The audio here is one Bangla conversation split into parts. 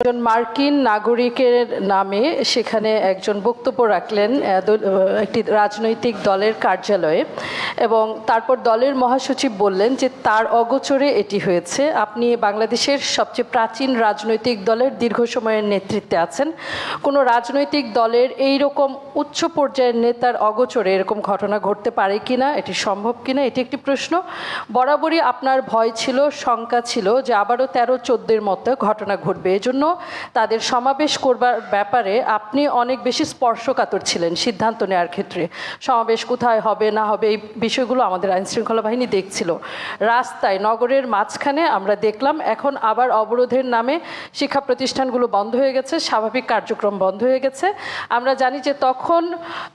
একজন মার্কিন নাগরিকের নামে সেখানে একজন বক্তব্য রাখলেন একটি রাজনৈতিক দলের কার্যালয়ে এবং তারপর দলের মহাসচিব বললেন যে তার অগোচরে এটি হয়েছে। আপনি বাংলাদেশের সবচেয়ে প্রাচীন রাজনৈতিক দলের দীর্ঘ সময়ের নেতৃত্বে আছেন। কোনো রাজনৈতিক দলের এই রকম উচ্চ পর্যায়ের নেতার অগোচরে এরকম ঘটনা ঘটতে পারে কিনা, এটি সম্ভব কিনা, এটি একটি প্রশ্ন। বরাবরই আপনার ভয় ছিল, শঙ্কা ছিল যে আবারও তেরো চোদ্দের মতো ঘটনা ঘটবে। এজন্য তাদের সমাবেশ করবার ব্যাপারে আপনি অনেক বেশি স্পর্শকাতর ছিলেন সিদ্ধান্ত নেওয়ার ক্ষেত্রে। সমাবেশ কোথায় হবে, না হবে, এই বিষয়গুলো আমাদের আইন শৃঙ্খলা বাহিনী দেখছিল। রাস্তায়, নগরের মাঝখানে আমরা দেখলাম, এখন আবার অবরোধের নামে শিক্ষা প্রতিষ্ঠানগুলো বন্ধ হয়ে গেছে, স্বাভাবিক কার্যক্রম বন্ধ হয়ে গেছে। আমরা জানি যে তখন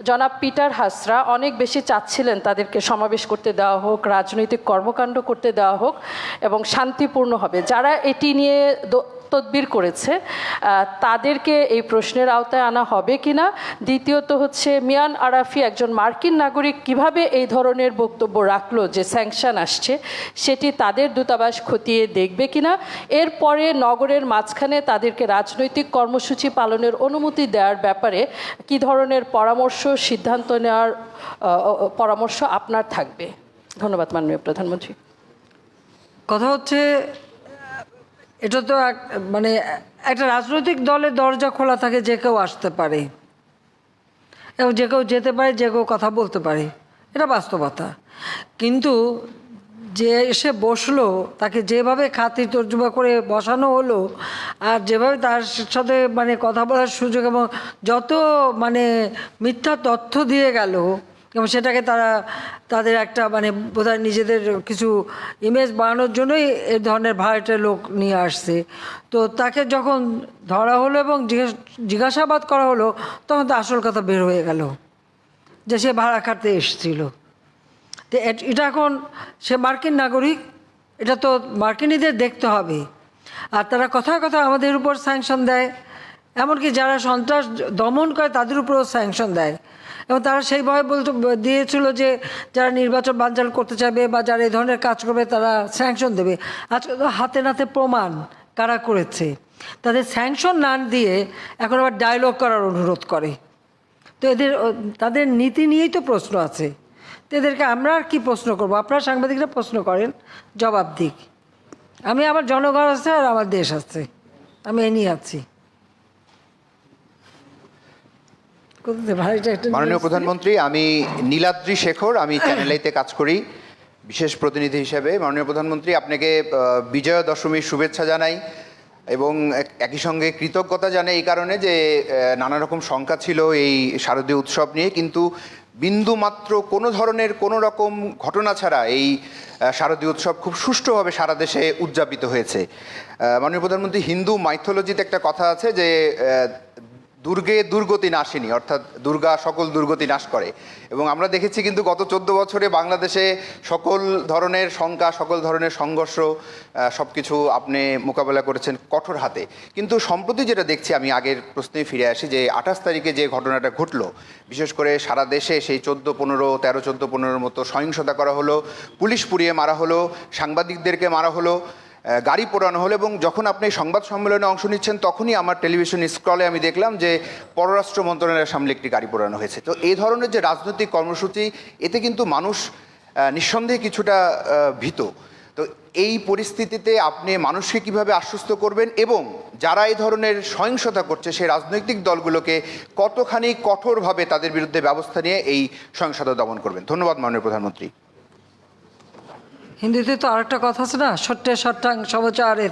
জনাব পিটার হাসরা অনেক বেশি চাচ্ছিলেন তাদেরকে সমাবেশ করতে দেওয়া হোক, রাজনৈতিক কর্মকাণ্ড করতে দেওয়া হোক এবং শান্তিপূর্ণ হবে। যারা এটি নিয়ে তদবির করেছে। তাদেরকে এই প্রশ্নের আওতায় আনা হবে কিনা? দ্বিতীয়ত হচ্ছে, মিয়ান আরাফি একজন মার্কিন নাগরিক কীভাবে এই ধরনের বক্তব্য রাখল যে স্যাংশন আসছে, সেটি তাদের দূতাবাস খতিয়ে দেখবে কিনা? এরপরে নগরের মাঝখানে তাদেরকে রাজনৈতিক কর্মসূচি পালনের অনুমতি দেওয়ার ব্যাপারে কি ধরনের পরামর্শ, সিদ্ধান্ত নেওয়ার পরামর্শ আপনার থাকবে? ধন্যবাদ মাননীয় প্রধানমন্ত্রী। কথা হচ্ছে এটা তো এক মানে একটা রাজনৈতিক দলের দরজা খোলা থাকে যে কেউ আসতে পারে। এবং যে কেউ যেতে পারে, যে কেউ কথা বলতে পারে। এটা বাস্তবতা। কিন্তু যে এসে বসল, তাকে যেভাবে খাতির তর্জমা করে বসানো হলো, আর যেভাবে তার সাথে মানে কথা বলার সুযোগ এবং যত মানে মিথ্যা তথ্য দিয়ে গেল এবং সেটাকে তারা, তাদের একটা মানে বোধহয় নিজেদের কিছু ইমেজ বানানোর জন্যই এই ধরনের ভাড়াটে লোক নিয়ে আসছে। তো তাকে যখন ধরা হলো এবং জিজ্ঞাস- জিজ্ঞাসাবাদ করা হলো, তখন তো আসল কথা বের হয়ে গেল, যে সে ভাড়া খাটতে এসেছিল। তো এট- এখন সে মার্কিন নাগরিক, এটা তো মার্কিনীদের দেখতে হবে। আর তারা কথায় কথা আমাদের উপর স্যাংশন দেয়, এমনকি যারা সন্ত্রাস দমন করে তাদের উপরেও স্যাংশন দেয়। এবং তারা সেইভাবে বলতে, দিয়েছিল যে যারা নির্বাচন বানচাল করতে চাইবে বা যারা এই ধরনের কাজ করবে তারা স্যাংশন দেবে। আজকে তো হাতে নাতে প্রমাণ কারা করেছে। তাদের স্যাংশন না দিয়ে এখন আবার ডায়লগ করার অনুরোধ করে। তো এদের, তাদের নীতি নিয়েই তো প্রশ্ন আছে। তো এদেরকে আমরা আর কি প্রশ্ন করব? আপনারা সাংবাদিকরা প্রশ্ন করেন, জবাব দিক। আমি আমার জনগণ আছে আর আমার দেশ আছে। আমি এ নিয়ে আছি কোথায় ভাইটা একটা নিয়ে মাননীয় প্রধানমন্ত্রী আমি নীলাদ্রি শেখর আমি চ্যানেল আইতে কাজ করি বিশেষ প্রতিনিধি হিসেবে। মাননীয় প্রধানমন্ত্রী আপনাকে বিজয়া দশমীর শুভেচ্ছা জানাই এবং এক- একই সঙ্গে কৃতজ্ঞতা জানাই এই কারণে যে নানা রকম শঙ্কা ছিল এই শারদীয় উৎসব নিয়ে কিন্তু বিন্দু মাত্র কোনো ধরনের কোনো রকম ঘটনা ছাড়া এই শারদীয় উৎসব খুব সুষ্ঠুভাবে সারা দেশে উদযাপিত হয়েছে। মাননীয় প্রধানমন্ত্রী হিন্দু মাইথোলজিতে একটা কথা আছে যে দুর্গে দুর্গতি নাশিনী, অর্থাৎ দুর্গা সকল দুর্গতি নাশ করে। এবং আমরা দেখেছি কিন্তু গত চোদ্দ বছরে বাংলাদেশে সকল ধরনের শঙ্কা, সকল ধরনের সংঘর্ষ সব কিছু আপনি মোকাবেলা করেছেন কঠোর হাতে। কিন্তু সম্প্রতি যেটা দেখছি, আমি আগের প্রশ্নে ফিরে আসি যে আঠাশ তারিখে যে ঘটনাটা ঘটলো, বিশেষ করে সারা দেশে সেই চোদ্দ, পনেরো, তেরো, চোদ্দ, পনেরোর মতো সহিংসতা করা হলো, পুলিশ পুড়িয়ে মারা হলো, সাংবাদিকদেরকে মারা হলো গাড়ি পোড়ানো হলো এবং যখন আপনি সংবাদ সম্মেলনে অংশ নিচ্ছেন, তখনই আমার টেলিভিশন স্ক্রলে আমি দেখলাম যে পররাষ্ট্র মন্ত্রণালয়ের সামনে একটি গাড়ি পোড়ানো হয়েছে। তো এই ধরনের যে রাজনৈতিক কর্মসূচি, এতে কিন্তু মানুষ নিঃসন্দেহে কিছুটা ভীত। তো এই পরিস্থিতিতে আপনি মানুষকে কীভাবে আশ্বস্ত করবেন এবং যারা এই ধরনের সহিংসতা করছে, সেই রাজনৈতিক দলগুলোকে কতখানি কঠোরভাবে তাদের বিরুদ্ধে ব্যবস্থা নিয়ে এই সহিংসতা দমন করবেন? ধন্যবাদ, মাননীয় প্রধানমন্ত্রী। হিন্দিতে তো আরেকটা কথা আছে না? সট্টে সট্টাং সমচারেত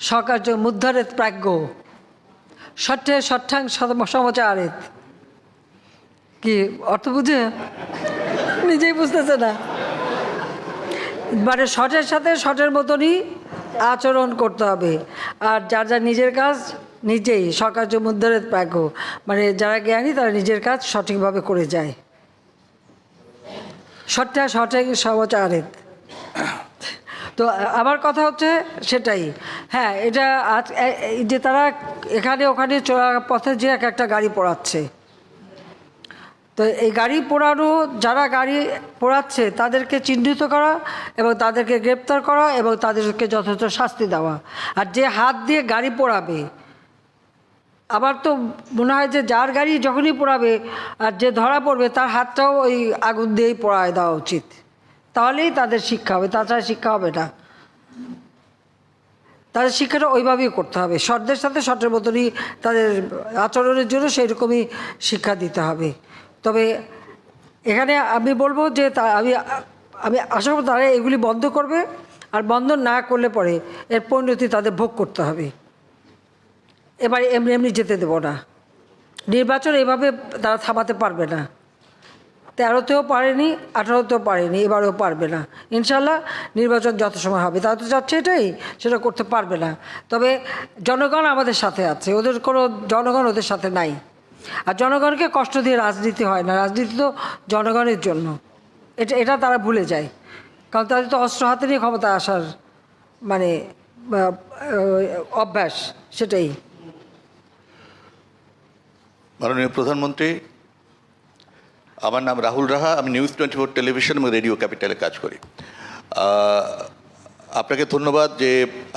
সকার্য মুদ্ধারেত প্রাজ্ঞ। সট্টাং সম- সমচারেত। কি অর্থ বুঝে? নিজেই বুঝতেছে না। মানে শটের সাথে শটের মতনই আচরণ করতে হবে। আর যার যার নিজের কাজ, নিজেই সকার্য মুদ্ধারেত প্রাজ্ঞ। মানে যারা জ্ঞানী, তারা নিজের কাজ সঠিকভাবে করে যায়। সট্টা সঠিক সমচারেত। তো আমার কথা হচ্ছে সেটাই। হ্যাঁ এটা আজ যে তারা এখানে ওখানে পথে যে এক একটা গাড়ি পোড়াচ্ছে। তো এই গাড়ি পোড়ানো, যারা গাড়ি পোড়াচ্ছে, তাদেরকে চিহ্নিত করা এবং তাদেরকে গ্রেপ্তার করা এবং তাদেরকে যথাযথ শাস্তি দেওয়া। আর যে হাত দিয়ে গাড়ি পোড়াবে আবার তো মনে হয় যে যার গাড়ি যখনই পোড়াবে আর যে ধরা পড়বে, তার হাতটাও ওই আগুন দিয়েই পোড়ায় দেওয়া উচিত। তাহলেই তাদের শিক্ষা হবে, তাছাড়া শিক্ষা হবে না। তাদের শিক্ষাটা ওইভাবেই করতে হবে। শর্টের সাথে শর্টের মতনই তাদের আচরণের জন্য সেই রকমই শিক্ষা দিতে হবে। তবে এখানে আমি বলব যে তা, আমি আমি আশা করব তারা এগুলি বন্ধ করবে আর বন্ধ না করলে পরে এর পরিণতি তাদের ভোগ করতে হবে। এবার এমনি এমনি যেতে দেবো না। নির্বাচন এভাবে তারা থামাতে পারবে না। তেরোতেও পারেনি, আঠারোতেও পারেনি, এবারেও পারবে না। ইনশাল্লাহ নির্বাচন যত সময় হবে, তারা তো যাচ্ছে এটাই, সেটা করতে পারবে না। তবে জনগণ আমাদের সাথে আছে, ওদের কোনো জনগণ ওদের সাথে নাই। আর জনগণকে কষ্ট দিয়ে রাজনীতি হয় না, রাজনীতি তো জনগণের জন্য। এটা এটা তারা ভুলে যায়। কারণ তাদের তো অস্ত্র হাতে নিয়ে ক্ষমতা আসার মানে অভ্যাস, সেটাই। মাননীয় প্রধানমন্ত্রী আমার নাম রাহুল রাহা, আমি নিউজ টোয়েন্টি ফোর টেলিভিশন এবং রেডিও ক্যাপিটালে কাজ করি। আপনাকে ধন্যবাদ যে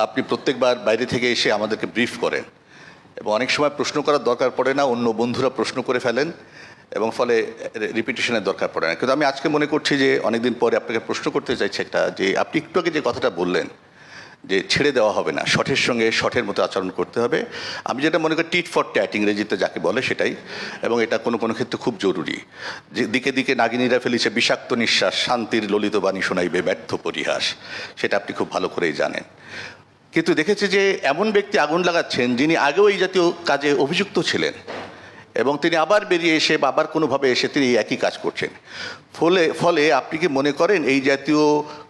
আপনি প্রত্যেকবার বাইরে থেকে এসে আমাদেরকে ব্রিফ করেন এবং অনেক সময় প্রশ্ন করার দরকার পড়ে না, অন্য বন্ধুরা প্রশ্ন করে ফেলেন এবং ফলে রিপিটেশনের দরকার পড়ে না। কিন্তু আমি আজকে মনে করছি যে অনেকদিন পরে আপনাকে প্রশ্ন করতে চাইছি একটা, যে আপনি একটু আগে যে কথাটা বললেন যে ছেড়ে দেওয়া হবে না, শঠের সঙ্গে শঠের মতো আচরণ করতে হবে। আমি যেটা মনে করি টিট ফর ট্যাট ইংরেজিতে যাকে বলে সেটাই, এবং এটা কোনো কোনো ক্ষেত্রে খুব জরুরি। যে দিকে দিকে নাগিনীরা ফেলিছে বিষাক্ত নিঃশ্বাস, শান্তির ললিত বাণী শোনাইবে ব্যর্থ পরিহাস, সেটা আপনি খুব ভালো করেই জানেন। কিন্তু দেখেছি যে এমন ব্যক্তি আগুন লাগাচ্ছেন যিনি আগেও এই জাতীয় কাজে অভিযুক্ত ছিলেন, এবং তিনি আবার বেরিয়ে এসে বা আবার কোনোভাবে এসে তিনি একই কাজ করছেন। ফলে ফলে আপনি কি মনে করেন এই জাতীয়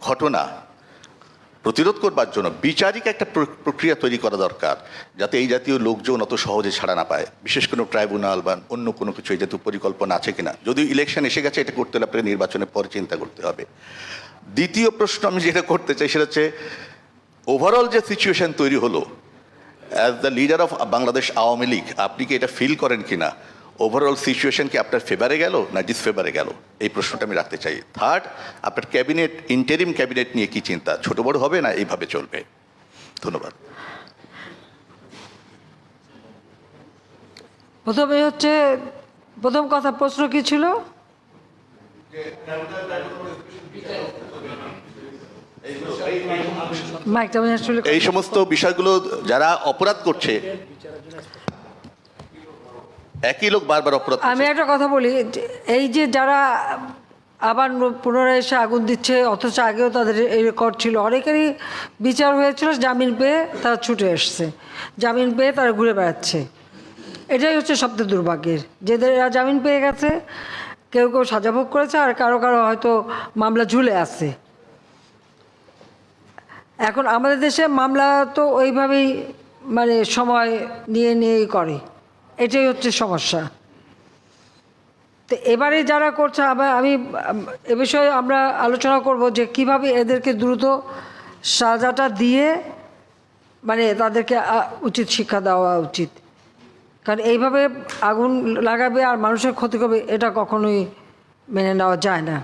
ঘটনা প্রতিরোধ করবার জন্য বিচারিক একটা প্র- প্রক্রিয়া তৈরি করা দরকার, যাতে এই জাতীয় লোকজন অত সহজে ছাড়া না পায়। বিশেষ কোনো ট্রাইব্যুনাল বা অন্য কোনো কিছু এই জাতীয় পরিকল্পনা আছে কিনা। যদিও ইলেকশন এসে গেছে, এটা করতে হলে আপনাকে নির্বাচনের পরে চিন্তা করতে হবে। দ্বিতীয় প্রশ্ন আমি যেটা করতে চাই সেটা হচ্ছে ওভারঅল যে সিচুয়েশন তৈরি হলো as the leader of Bangladesh Awami League, আপনি কি এটা ফিল করেন কিনা? ওভারঅল সিচুয়েশন কি আপনার ফেভারে গেল না ডিসফেভারে গেল? এই প্রশ্নটা আমি রাখতে চাই। থার্ড আপনার ক্যাবিনেট ইন্টারিম ক্যাবিনেট নিয়ে কি চিন্তা? ছোট বড় হবে না এইভাবে চলবে? ধন্যবাদ। প্রথমে হচ্ছে প্রথম কথা প্রশ্ন কি ছিল? এই সমস্ত বিষয়গুলো যারা অপরাধ করছে একই লোক বারবার অপরাধ আমি একটা কথা বলি, এই যে যারা আবার পুনরায় এসে আগুন দিচ্ছে, অথচ আগেও তাদের এই রেকর্ড ছিল। অনেকেরই বিচার হয়েছিল, জামিন পেয়ে তারা ছুটে এসছে। জামিন পেয়ে তারা ঘুরে বেড়াচ্ছে। এটাই হচ্ছে সবচেয়ে দুর্ভাগ্যের। যেদের এরা জামিন পেয়ে গেছে, কেউ কেউ সাজা ভোগ করেছে, আর কারও কারও হয়তো মামলা ঝুলে আছে। এখন আমাদের দেশে মামলা তো ওইভাবেই মানে সময় নিয়ে নিয়েই করে। এটাই হচ্ছে সমস্যা। তো এবারে যারা করছে, আবার আমি, এ বিষয়ে আমরা আলোচনা করব যে কীভাবে এদেরকে দ্রুত সাজাটা দিয়ে মানে তাদেরকে উচিত শিক্ষা দেওয়া উচিত। কারণ এইভাবে আগুন লাগাবে আর মানুষের ক্ষতি করবে, এটা কখনোই মেনে নেওয়া যায় না।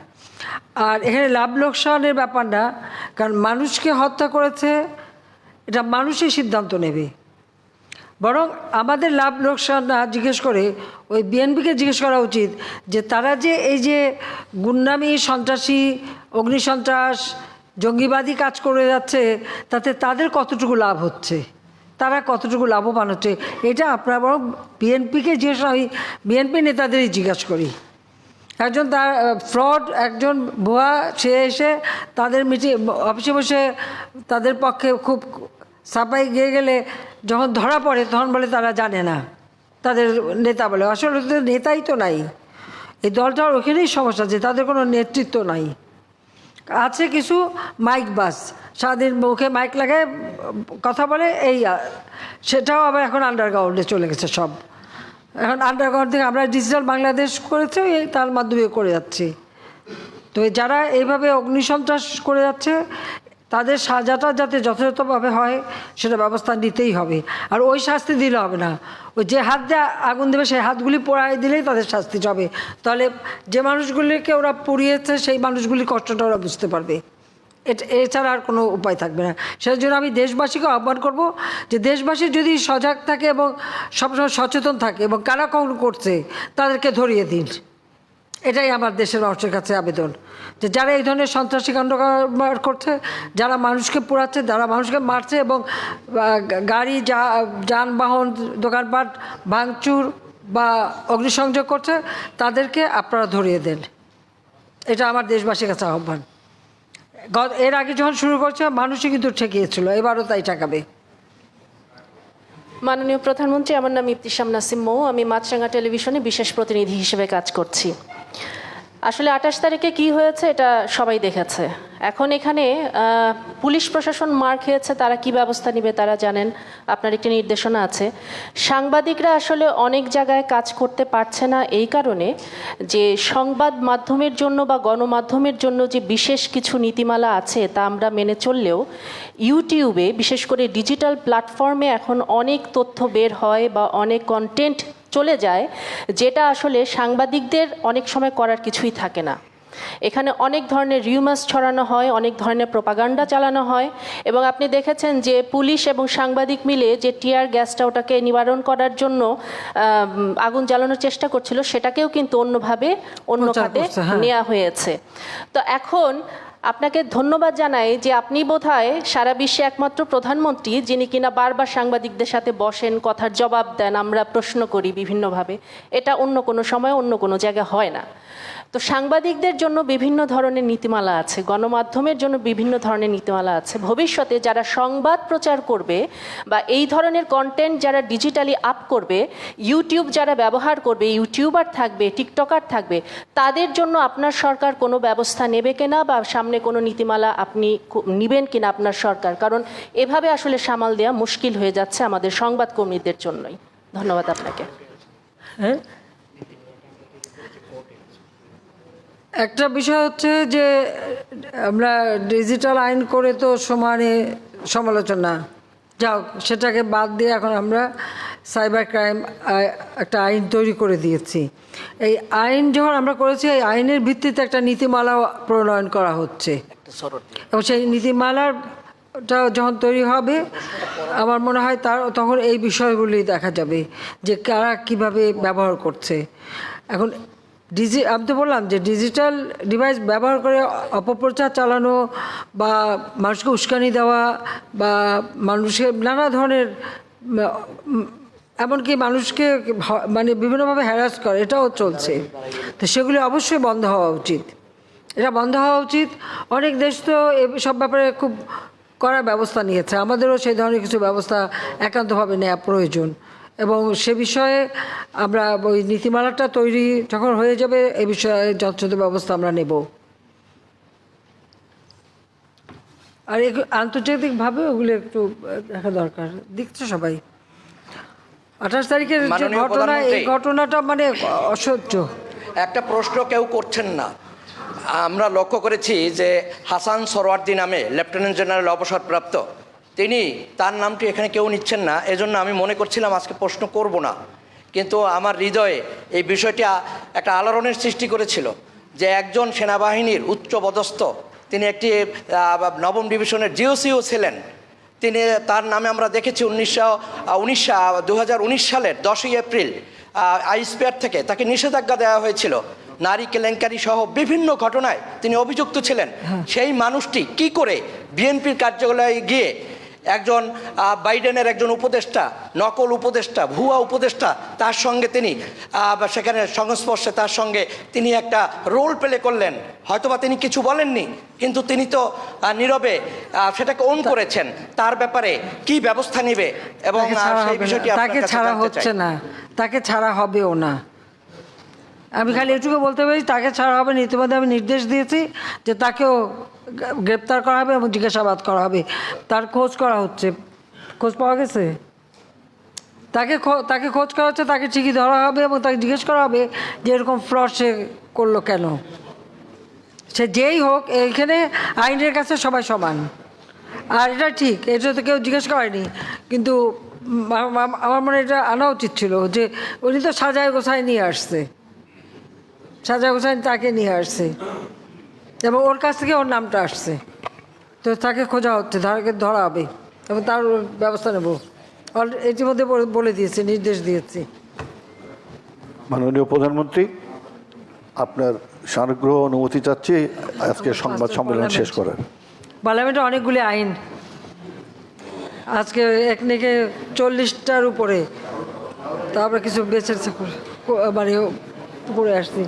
আর এখানে লাভ লোকসানের ব্যাপার না, কারণ মানুষকে হত্যা করেছে, এটা মানুষই সিদ্ধান্ত নেবে। বরং আমাদের লাভ লোকসান না জিজ্ঞেস করে ওই বিএনপিকে জিজ্ঞেস করা উচিত যে তারা যে এই যে গুন্ডামি, সন্ত্রাসী, অগ্নিসন্ত্রাস, জঙ্গিবাদী কাজ করে যাচ্ছে, তাতে তাদের কতটুকু লাভ হচ্ছে? তারা কতটুকু লাভবান হচ্ছে? এটা আপনারা বরং বিএনপিকে জিজ্ঞেস আমি বিএনপি নেতাদেরই জিজ্ঞাসা করি। একজন তার ফ্রড, একজন ভুয়া, সে এসে তাদের মিটিং, অফিসে বসে তাদের পক্ষে খুব সাপাই গিয়ে গেলে যখন ধরা পড়ে, তখন বলে তারা জানে না। তাদের নেতা বলে, আসলে তো নেতাই তো নাই। এই দলটার ওখানেই সমস্যা যে তাদের কোনো নেতৃত্ব নাই। আছে কিছু মাইক বাস, সারাদিন মুখে মাইক লাগায়, কথা বলে, এই, সেটাও আবার এখন আন্ডারগ্রাউন্ডে চলে গেছে সব। এখন আন্ডারগ্রাউন্ড থেকে আমরা ডিজিটাল বাংলাদেশ করেছি, এই তার মাধ্যমে করে যাচ্ছি। তো যারা এইভাবে অগ্নিসন্ত্রাস করে যাচ্ছে তাদের সাজাটা যাতে যথাযথভাবে হয়, সেটা ব্যবস্থা নিতেই হবে। আর ওই শাস্তি দিলে হবে না। ওই যে হাত দিয়ে আগুন দেবে, সেই হাতগুলি পোড়ায় দিলেই তাদের শাস্তি হবে। তাহলে যে মানুষগুলিকে ওরা পুড়িয়েছে, সেই মানুষগুলির কষ্টটা ওরা বুঝতে পারবে। এটা, এছাড়া আর কোনো উপায় থাকবে না। সেই জন্য আমি দেশবাসীকে আহ্বান করব যে দেশবাসী যদি সজাগ থাকে এবং সবসময় সচেতন থাকে এবং কারা কখন করছে, তাদেরকে ধরিয়ে দিন। এটাই আমার দেশের মানুষের কাছে আবেদন। যে যারা এই ধরনের সন্ত্রাসী কাণ্ড করছে, যারা মানুষকে পোড়াচ্ছে, যারা মানুষকে মারছে এবং গাড়ি, যা- যানবাহন, দোকানপাট, ভাঙচুর বা অগ্নিসংযোগ করছে, তাদেরকে আপনারা ধরিয়ে দেন। এটা আমার দেশবাসীর কাছে আহ্বান। এর আগে যখন শুরু করছে মানুষই কিন্তু ঠেকিয়েছিল, এবারও তাই ঠেকাবে। মাননীয় প্রধানমন্ত্রী, আমার নাম ইবতিসাম নাসিম মৌ। আমি মাছরাঙ্গা টেলিভিশনে বিশেষ প্রতিনিধি হিসেবে কাজ করছি। আসলে আঠাশ তারিখে কি হয়েছে এটা সবাই দেখেছে। এখন এখানে পুলিশ প্রশাসন মার খেয়েছে, তারা কি ব্যবস্থা নেবে তারা জানেন, আপনার একটি নির্দেশনা আছে। সাংবাদিকরা আসলে অনেক জায়গায় কাজ করতে পারছে না এই কারণে যে সংবাদ মাধ্যমের জন্য বা গণমাধ্যমের জন্য যে বিশেষ কিছু নীতিমালা আছে তা আমরা মেনে চললেও ইউটিউবে, বিশেষ করে ডিজিটাল প্ল্যাটফর্মে এখন অনেক তথ্য বের হয় বা অনেক কন্টেন্ট চলে যায় যেটা আসলে সাংবাদিকদের অনেক সময় করার কিছুই থাকে না এখানে অনেক ধরনের রিউমাস ছড়ানো হয় অনেক ধরনের প্রপাগান্ডা চালানো হয় এবং আপনি দেখেছেন যে পুলিশ এবং সাংবাদিক মিলে যে টিয়ার গ্যাসটা ওটাকে নিবারণ করার জন্য আগুন জ্বালানোর চেষ্টা করছিল সেটাকেও কিন্তু অন্যভাবে অন্য খাতে হ্যাঁ। নেওয়া হয়েছে তো এখন আপনাকে ধন্যবাদ জানাই যে আপনি বোধহয় সারা বিশ্বে একমাত্র প্রধানমন্ত্রী, যিনি কিনা বারবার সাংবাদিকদের সাথে বসেন, কথার জবাব দেন, আমরা প্রশ্ন করি বিভিন্নভাবে। এটা অন্য কোনো সময়, অন্য কোনো জায়গায় হয় না। তো সাংবাদিকদের জন্য বিভিন্ন ধরনের নীতিমালা আছে, গণমাধ্যমের জন্য বিভিন্ন ধরনের নীতিমালা আছে। ভবিষ্যতে যারা সংবাদ প্রচার করবে বা এই ধরনের কন্টেন্ট যারা ডিজিটালি আপ করবে ইউটিউব যারা ব্যবহার করবে ইউটিউবার থাকবে টিকটকার থাকবে, তাদের জন্য আপনার সরকার কোনো ব্যবস্থা নেবে কিনা বা সামনে কোনো নীতিমালা আপনি নিবেন কিনা আপনার সরকার? কারণ এভাবে আসলে সামাল দেওয়া মুশকিল হয়ে যাচ্ছে আমাদের সংবাদকর্মীদের জন্যই। ধন্যবাদ আপনাকে। হ্যাঁ? একটা বিষয় হচ্ছে যে আমরা ডিজিটাল আইন করে তো সমানে সমালোচনা। যাও সেটাকে বাদ দিয়ে এখন আমরা সাইবার ক্রাইম একটা আইন তৈরি করে দিয়েছি। এই আইন যখন আমরা করেছি এই আইনের ভিত্তিতে একটা নীতিমালা প্রণয়ন করা হচ্ছে। এবং সেই নীতিমালাটা যখন তৈরি হবে আমার মনে হয় তার তখন এই বিষয়গুলি দেখা যাবে যে কারা কীভাবে ব্যবহার করছে। এখন ডিজি আমি তো বললাম যে ডিজিটাল ডিভাইস ব্যবহার করে অপপ্রচার চালানো বা মানুষকে উস্কানি দেওয়া বা মানুষের নানা ধরনের এমনকি মানুষকে মানে বিভিন্নভাবে হ্যারাস করে, এটাও চলছে। তো সেগুলি অবশ্যই বন্ধ হওয়া উচিত। এটা বন্ধ হওয়া উচিত। অনেক দেশ তো সব ব্যাপারে খুব কড়া ব্যবস্থা নিয়েছে। আমাদেরও সেই ধরনের কিছু ব্যবস্থা একান্তভাবে নেওয়া প্রয়োজন। এবং সে বিষয়ে আমরা ওই নীতিমালাটা তৈরি যখন হয়ে যাবে এ বিষয়ে যথাযথ ব্যবস্থা আমরা নেব। আর আন্তর্জাতিকভাবে ওগুলো একটু দেখা দরকার। দেখছে সবাই? আঠাশ তারিখের যে ঘটনা এই ঘটনাটা মানে অসহ্য। একটা প্রশ্ন কেউ করছেন না। আমরা লক্ষ্য করেছি যে হাসান সরওয়ার্দি নামে লেফটেন্যান্ট জেনারেল অবসরপ্রাপ্ত তিনি তার নামটি এখানে কেউ নিচ্ছেন না এজন্য আমি মনে করছিলাম আজকে প্রশ্ন করব না। কিন্তু আমার হৃদয়ে এই বিষয়টি একটা আলোড়নের সৃষ্টি করেছিল যে একজন সেনাবাহিনীর উচ্চ পদস্থ তিনি একটি নবম ডিভিশনের জিওসিও ছিলেন। তিনি তার নামে আমরা দেখেছি উনিশশো উনিশ দু সালের দশই এপ্রিল আইসপেয়ার থেকে তাকে নিষেধাজ্ঞা দেওয়া হয়েছিল। নারী কেলেঙ্কারি সহ বিভিন্ন ঘটনায় তিনি অভিযুক্ত ছিলেন। সেই মানুষটি কি করে বিএনপির কার্যালয়ে গিয়ে একজন বাইডেনের একজন উপদেষ্টা নকল উপদেষ্টা ভুয়া উপদেষ্টা তার সঙ্গে তিনি সেখানে সংস্পর্শে তার সঙ্গে তিনি একটা রোল প্লে করলেন। হয়তোবা তিনি কিছু বলেননি কিন্তু তিনি তো নীরবে সেটাকে অন করেছেন। তার ব্যাপারে কি ব্যবস্থা নেবে এবং তাকে ছাড়া সেই বিষয়টি তাকে ছাড়া হচ্ছে না। তাকে ছাড়া হবেও না। আমি খালি এটুকু বলতে পারি তাকে ছাড়া হবে না। ইতিমধ্যে আমি নির্দেশ দিয়েছি যে তাকেও গ্রেপ্তার করা হবে এবং জিজ্ঞাসাবাদ করা হবে। তার খোঁজ করা হচ্ছে। খোঁজ পাওয়া গেছে? তাকে তাকে খোঁজ করা হচ্ছে, তাকে ঠিকই ধরা হবে এবং তাকে জিজ্ঞেস করা হবে যে এরকম ফ্রড সে করল কেন? সে যেই হোক, এইখানে আইনের কাছে সবাই সমান। আর এটা ঠিক, এটা তো কেউ জিজ্ঞেস করেনি। কিন্তু আমার মনে এটা আনা উচিত ছিল যে উনি তো সাজায় গোছায় নিয়ে আসছে। সাজায় গোছায় তাকে নিয়ে আসছে। এবং ওর কাছ থেকে ওর নামটা আসছে। তো তাকে খোঁজা হচ্ছে তাকে ধরা হবে। এবং তার ব্যবস্থা নেব। ইতিমধ্যে বলে- দিয়েছি নির্দেশ দিয়েছি। মাননীয় প্রধানমন্ত্রী আপনার সানুগ্রহ অনুমতি চাচ্ছি আজকে সংবাদ সম্মেলন শেষ করার। পার্লামেন্টে অনেকগুলি আইন। আজকে এক থেকে চল্লিশটার উপরে। তারপরে কিছু বেঁচেছে মানে করে আসছি।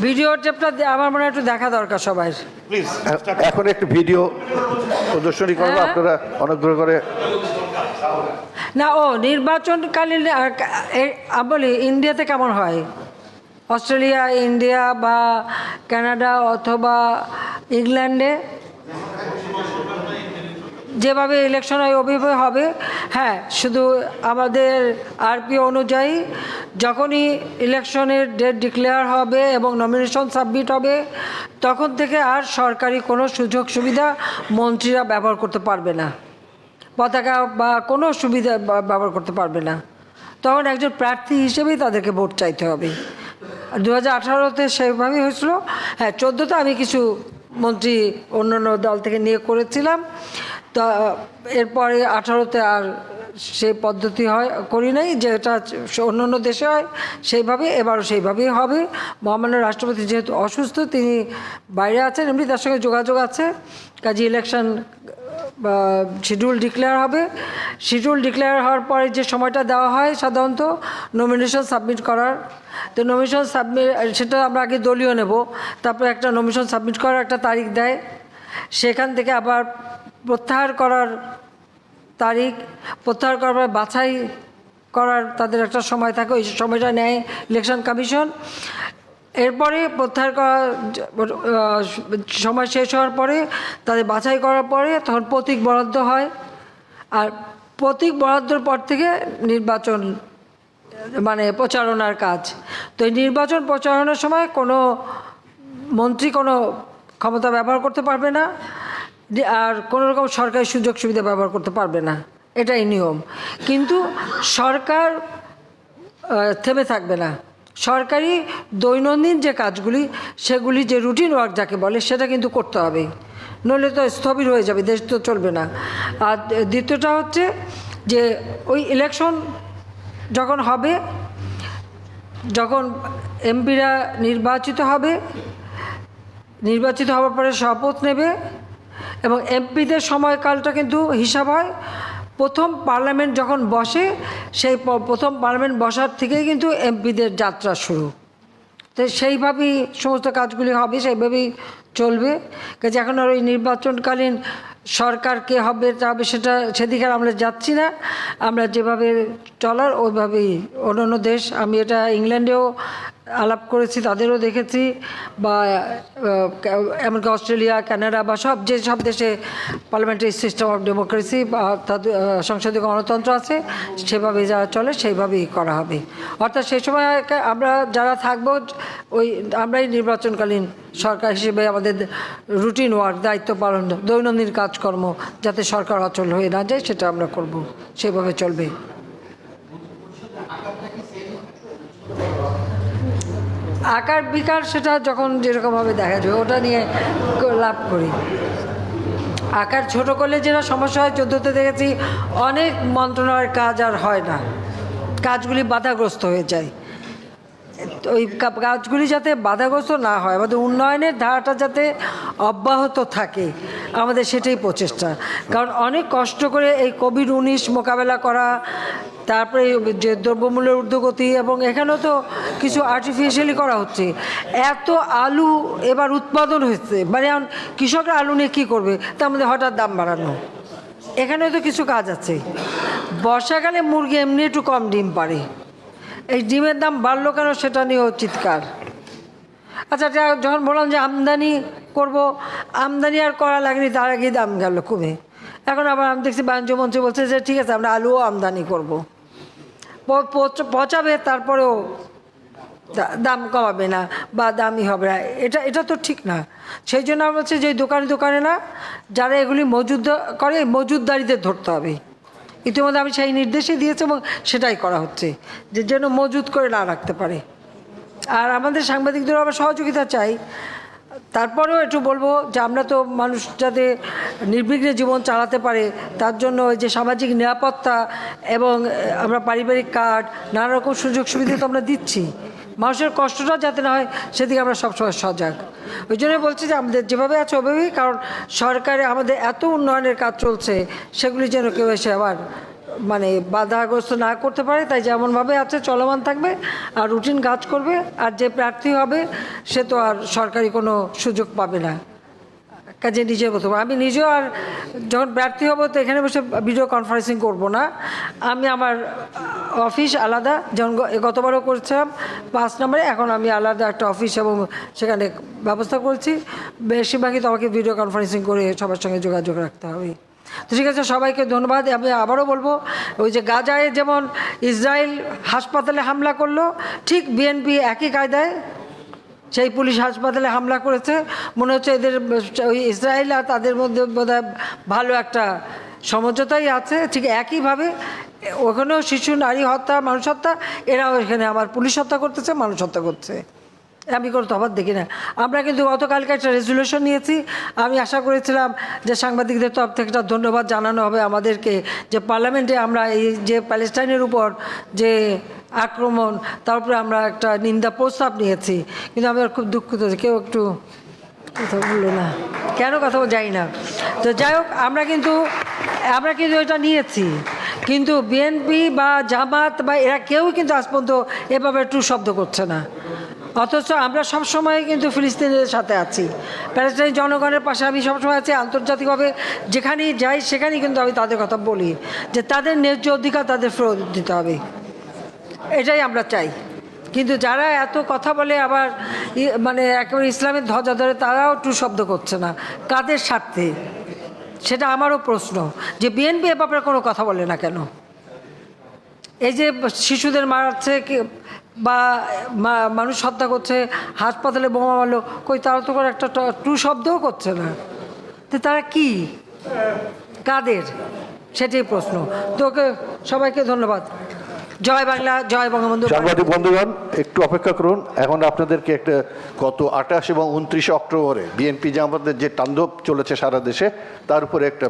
ভিডিও টেপটা আমার মনে হয় একটু দেখা দরকার সবাই এখন একটি ভিডিও প্রদর্শনী করব হ্যাঁ। আপনারা অনুগ্রহ করে না ও নির্বাচনকালীন বলি ইন্ডিয়াতে কেমন হয়? অস্ট্রেলিয়া ইন্ডিয়া বা কানাডা অথবা ইংল্যান্ডে? যেভাবে ইলেকশন হয় ওইভাবে হবে। হ্যাঁ শুধু আমাদের আরপি অনুযায়ী যখনই ইলেকশনের ডেট ডিক্লেয়ার হবে এবং নমিনেশন সাবমিট হবে, তখন থেকে আর সরকারি কোনো সুযোগ সুবিধা মন্ত্রীরা ব্যবহার করতে পারবে না। পতাকা বা কোনো সুবিধা ব্যবহার করতে পারবে না। তখন একজন প্রার্থী হিসেবেই তাদেরকে ভোট চাইতে হবে। দু হাজার আঠারোতে সেভাবেই হয়েছিল। হ্যাঁ চোদ্দোতে আমি কিছু মন্ত্রী অন্য অন্য দল থেকে নিয়ে করেছিলাম। তা, এরপরে আঠারোতে আর সেই পদ্ধতি হয়, করি নাই, যেটা অন্য অন্য দেশে হয়, সেইভাবে, এবারও সেইভাবেই হবে। মহামান্য রাষ্ট্রপতি যেহেতু অসুস্থ, তিনি বাইরে আছেন, এমনি তার সঙ্গে যোগাযোগ আছে। কাজে ইলেকশন শিডিউল ডিক্লেয়ার হবে। শিডিউল ডিক্লেয়ার হওয়ার পরে যে সময়টা দেওয়া হয় সাধারণত নমিনেশন সাবমিট করার। তো নমিনেশন সাবমিট সেটা আমরা আগে দলীয় নেব। তারপরে একটা নমিনেশন সাবমিট করার একটা তারিখ দেয়। সেখান থেকে আবার প্রত্যাহার করার তারিখ, প্রত্যাহার করার বাছাই করার তাদের একটা সময় থাকে, ওই সময়টা নেয় ইলেকশন কমিশন। এরপরে প্রত্যাহার করার সময় শেষ হওয়ার পরে, তাদের বাছাই করার পরে তখন প্রতীক বরাদ্দ হয়। আর প্রতীক বরাদ্দর পর থেকে নির্বাচন মানে প্রচারণার কাজ। তো এই নির্বাচন প্রচারণার সময় কোনো মন্ত্রী কোনো ক্ষমতা ব্যবহার করতে পারবে না। আর কোনো রকম সরকারি সুযোগ সুবিধা ব্যবহার করতে পারবে না। এটাই নিয়ম। কিন্তু সরকার থেমে থাকবে না। সরকারি দৈনন্দিন যে কাজগুলি, সেগুলি যে রুটিন ওয়ার্ক যাকে বলে, সেটা কিন্তু করতে হবে। নইলে তো স্থবির হয়ে যাবে, দেশ তো চলবে না। আর দ্বিতীয়টা হচ্ছে যে, ওই ইলেকশন যখন হবে, যখন এমপিরা নির্বাচিত হবে, নির্বাচিত হওয়ার পরে শপথ নেবে এবং এমপিদের সময়কালটা কিন্তু হিসাব হয়। প্রথম পার্লামেন্ট যখন বসে, সেই প্রথম পার্লামেন্ট বসার থেকেই কিন্তু এমপিদের যাত্রা শুরু। তো সেইভাবেই সমস্ত কাজগুলি হবে, সেইভাবেই চলবে। কাজে এখন আর ওই নির্বাচনকালীন সরকার কে হবে তা হবে সেটা, সেদিকে আমরা যাচ্ছি না। আমরা যেভাবে চলার, ওইভাবেই অন্য দেশ, আমি এটা ইংল্যান্ডেও আলাপ করেছি, তাদেরও দেখেছি বা এমনকি অস্ট্রেলিয়া, কানাডা বা সব যে সব দেশে পার্লামেন্টারি সিস্টেম অফ ডেমোক্রেসি বা তাদের সংসদীয় গণতন্ত্র আছে সেভাবে যা চলে সেইভাবেই করা হবে। অর্থাৎ সেই সময় আমরা যারা থাকব, ওই আমরাই নির্বাচনকালীন সরকার হিসেবে আমাদের রুটিন ওয়ার্ক দায়িত্ব পালন, দৈনন্দিন কাজকর্ম যাতে সরকার অচল হয়ে না যায়, সেটা আমরা করব। সেভাবে চলবে। আকার বিকার সেটা যখন যেরকমভাবে দেখা যায়, ওটা নিয়ে লাভ করি। আকার ছোট করলে যেটা সমস্যা হয়, চোদ্দোতে দেখেছি অনেক মন্ত্রণালয়ের কাজ আর হয় না। কাজগুলি বাধাগ্রস্ত হয়ে যায়। ওই কাজগুলি যাতে বাধাগ্রস্ত না হয়, আমাদের উন্নয়নের ধারাটা যাতে অব্যাহত থাকে, আমাদের সেটাই প্রচেষ্টা। কারণ অনেক কষ্ট করে এই কোভিড উনিশ মোকাবেলা করা, তারপরে যে দ্রব্যমূল্যের ঊর্ধ্বগতি এবং এখানেও তো কিছু আর্টিফিশিয়ালি করা হচ্ছে। এত আলু এবার উৎপাদন হয়েছে মানে এখন কৃষকরা আলু নিয়ে কী করবে? তার মধ্যে হঠাৎ দাম বাড়ানো। এখানেও তো কিছু কাজ আছে। বর্ষাকালে মুরগি এমনি একটু কম ডিম পারে এই ডিমের দাম বাড়লো কেন সেটা নিয়েও চিৎকার। আচ্ছা যখন বললাম যে আমদানি করব, আমদানি আর করা লাগেনি, তার আগেই দাম গেল কমে। এখন আবার আমি দেখছি বাণিজ্য মন্ত্রী বলছে যে, ঠিক আছে, আমরা আলুও আমদানি করব। পচাবে, তারপরেও দাম কমাবে না বা দামই হবে না। এটা এটা তো ঠিক না। সেই জন্য আমরা বলছি যে দোকানে দোকানে না, যারা এগুলি মজুদ, করে, মজুদদারিদের ধরতে হবে। ইতিমধ্যে আমি সেই নির্দেশই দিয়েছি এবং সেটাই করা হচ্ছে, যে যেন মজুদ করে না রাখতে পারে। আর আমাদের সাংবাদিকদের আবার সহযোগিতা চাই। তারপরেও একটু বলব যে আমরা তো মানুষ যাতে নির্বিঘ্নে জীবন চালাতে পারে, তার জন্য যে সামাজিক নিরাপত্তা এবং আমরা পারিবারিক কার্ড, নানা রকম সুযোগ সুবিধা তো আমরা দিচ্ছি। মানুষের কষ্টটা যাতে না হয়, সেদিকে আমরা সবসময় সজাগ। ওই জন্য বলছি যে আমাদের যেভাবে আছে ওভাবেই, কারণ সরকারে আমাদের এত উন্নয়নের কাজ চলছে, সেগুলি যেন কেউ এসে আবার মানে বাধাগ্রস্ত না করতে পারে, তাই যেমনভাবে আছে, চলমান থাকবে, আর রুটিন কাজ করবে, আর যে প্রার্থী হবে, সে তো আর সরকারি কোনো সুযোগ পাবে না। কাজে নিজে পারব। আমি নিজেও আর যখন প্রার্থী হব তো এখানে বসে ভিডিও কনফারেন্সিং করব না। আমি আমার অফিস আলাদা যেমন গ- গতবারও করছিলাম, পাঁচ নম্বরে, এখন আমি আলাদা একটা অফিস এবং সেখানে ব্যবস্থা করছি। বেশিরভাগই তো আমাকে ভিডিও কনফারেন্সিং করে সবার সঙ্গে যোগাযোগ রাখতে হবে। তো ঠিক আছে, সবাইকে ধন্যবাদ। আমি আবারও বলব, ওই যে গাজায় যেমন ইসরায়েল হাসপাতালে হামলা করল, ঠিক বিএনপি একই কায়দায় সেই পুলিশ হাসপাতালে হামলা করেছে। মনে হচ্ছে এদের, ওই ইসরায়েল আর তাদের মধ্যে বোধহয় ভালো একটা সমঝোতাই আছে। ঠিক একইভাবে ওখানেও শিশু, নারী হত্যা, মানুষ হত্যা, এরাও এখানে আমার পুলিশ হত্যা করতেছে, মানুষ হত্যা করছে। আমি কোনো তফাৎ দেখি না। আমরা কিন্তু গতকালকে একটা রেজুলেশন নিয়েছি। আমি আশা করেছিলাম যে সাংবাদিকদের তরফ থেকে একটা ধন্যবাদ জানানো হবে আমাদেরকে যে পার্লামেন্টে আমরা এই যে প্যালেস্টাইনের উপর যে আক্রমণ, তার উপরে আমরা একটা নিন্দা প্রস্তাব নিয়েছি। কিন্তু আমরা খুব দুঃখিত কেউ একটু কথা বলল না। কেন কথা যাই না। তো যাই হোক, আমরা কিন্তু আমরা কিন্তু এটা নিয়েছি। কিন্তু বিএনপি বা জামাত বা এরা কেউ কিন্তু আজ পর্যন্ত এভাবে টু শব্দ করছে না। অথচ আমরা সবসময় কিন্তু ফিলিস্তিনের সাথে আছি। প্যালেস্টাইন জনগণের পাশে আমি সবসময় আছি, আন্তর্জাতিকভাবে যেখানেই যাই, সেখানেই কিন্তু আমি তাদের কথা বলি, যে তাদের ন্যায্য অধিকার তাদের ফেরত দিতে হবে। এটাই আমরা চাই। কিন্তু যারা এত কথা বলে আবার মানে একেবারে ইসলামের ধ্বজা ধরে, তারাও টু শব্দ করছে না। কাদের স্বার্থে? সেটা আমারও প্রশ্ন, যে বিএনপি এ ব্যাপারে কোনো কথা বলে না কেন? এই যে শিশুদের মারাচ্ছে বা মানুষ হত্যা করছে, হাসপাতালে বোমা মারলো, কই তারা তো করে একটা ট- শব্দও করছে না। তো তারা কি? কাদের? সেটাই প্রশ্ন। তো ওকে সবাইকে ধন্যবাদ। জয় বাংলা, জয় বঙ্গবন্ধু। সাংবাদিক বন্ধুগণ, একটু অপেক্ষা করুন। এখন আপনাদেরকে একটা গত আঠাশ এবং উনত্রিশে অক্টোবরে বিএনপি জামাতের যে তাণ্ডব চলেছে সারা দেশে, তার উপরে একটা